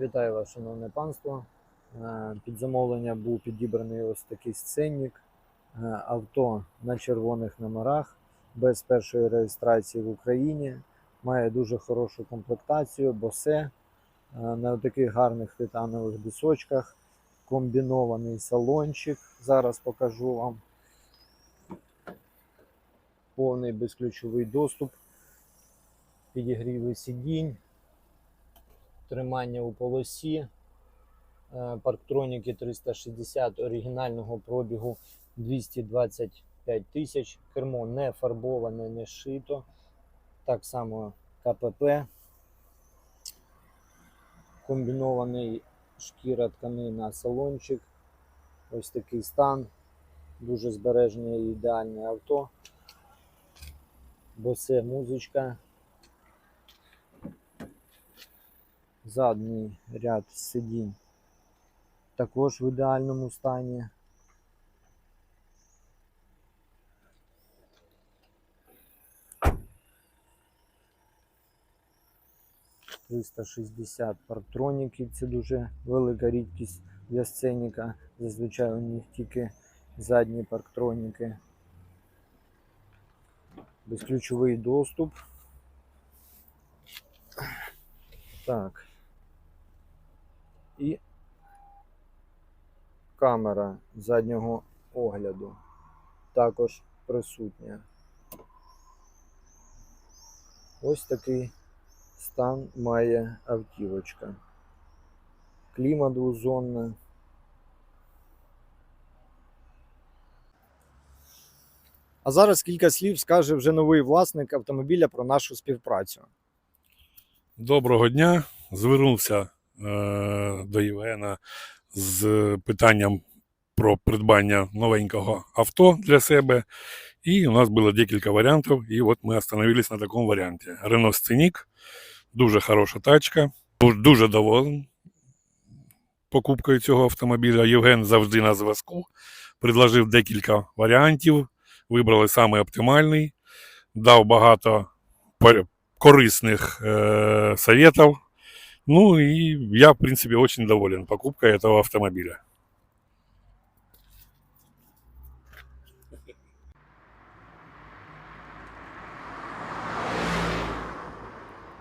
Вітаю вас, шановне панство. Е, Під замовлення був підібраний ось такий сценник. Е, Авто на червоних номерах, без першої реєстрації в Україні. Має дуже хорошу комплектацію, босе е, на таких гарних титанових дисочках. Комбінований салончик. Зараз покажу вам. Повний безключовий доступ. Підігріви сидінь тримання у полосі, е, парктроніки 360 оригінального пробігу 225 тисяч. Кермо не фарбоване, не шито. Так само КПП. Комбінований шкіра тканина салончик. Ось такий стан. Дуже збережне і ідеальне авто. Босе музичка. Задній ряд сидінь також в ідеальному стані. «360 парктроніків це дуже велика рідкість для сценіка. Зазвичай у них тільки задні парктроніки. Безключовий доступ. Так. І камера заднього огляду також присутня. Ось такий стан має автівочка. Клімат двозонна. А зараз кілька слів скаже вже новий власник автомобіля про нашу співпрацю. Доброго дня. Звернувся до Євгена з питанням про придбання новенького авто для себе. І у нас було декілька варіантів, і от ми остановились на такому варіанті. Renault Scenic, дуже хороша тачка, Був дуже доволений покупкою цього автомобіля. Євген завжди на зв'язку. Предложив декілька варіантів, вибрали саме оптимальний, дав багато пор- корыстных э, советов. Ну и я, в принципе, очень доволен покупкой этого автомобиля.